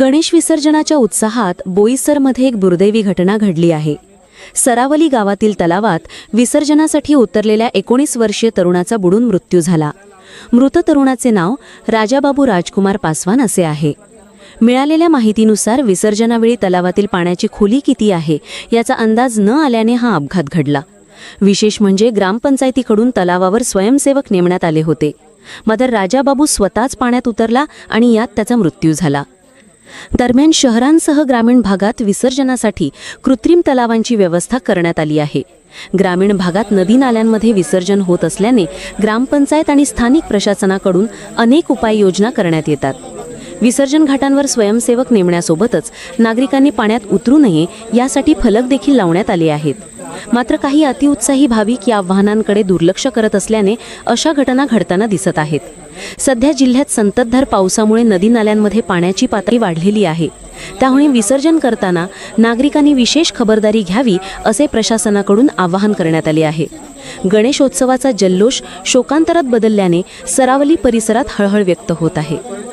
गणेश विसर्जनाच्या उत्साहात बोईसरमध्ये एक दुर्दैवी घटना घडली आहे. सरावली गावातील तलावात विसर्जनासाठी उतरलेल्या एकोणीस वर्षीय तरुणाचा बुडून मृत्यू झाला. मृत तरुणाचे नाव राजाबाबू राजकुमार पासवान असे आहे. मिळालेल्या माहितीनुसार विसर्जनावेळी तलावातील पाण्याची खोली किती आहे याचा अंदाज न आल्याने हा अपघात घडला. विशेष म्हणजे ग्रामपंचायतीकडून तलावावर स्वयंसेवक नेमण्यात आले होते. मात्र राजाबाबू स्वतःच पाण्यात उतरला आणि यात त्याचा मृत्यू झाला. दरम्यान शहरांसह ग्रामीण भागात विसर्जनासाठी कृत्रिम तलावांची व्यवस्था करण्यात आली आहे. ग्रामीण भागात नदी नाल्यांमध्ये विसर्जन होत असल्याने ग्रामपंचायत आणि स्थानिक प्रशासनाकडून अनेक उपाययोजना करण्यात येतात. विसर्जन घाटांवर स्वयंसेवक नेमण्यासोबतच नागरिकांनी पाण्यात उतरू नये यासाठी फलक देखील लावण्यात आले आहेत. मात्र काही अतिउत्साही भाविक या आव्हानांकडे दुर्लक्ष करत असल्याने अशा घटना घडताना दिसत आहेत. सध्या जिल्ह्यात संततधार पावसामुळे नदी नाल्यांमध्ये पाण्याची पातळी वाढलेली आहे. त्यामुळे विसर्जन करताना नागरिकांनी विशेष खबरदारी घ्यावी असे प्रशासनाकडून आवाहन करण्यात आले आहे. गणेशोत्सवाचा जल्लोष शोकांतरात बदलल्याने सरावली परिसरात हळहळ व्यक्त होत आहे.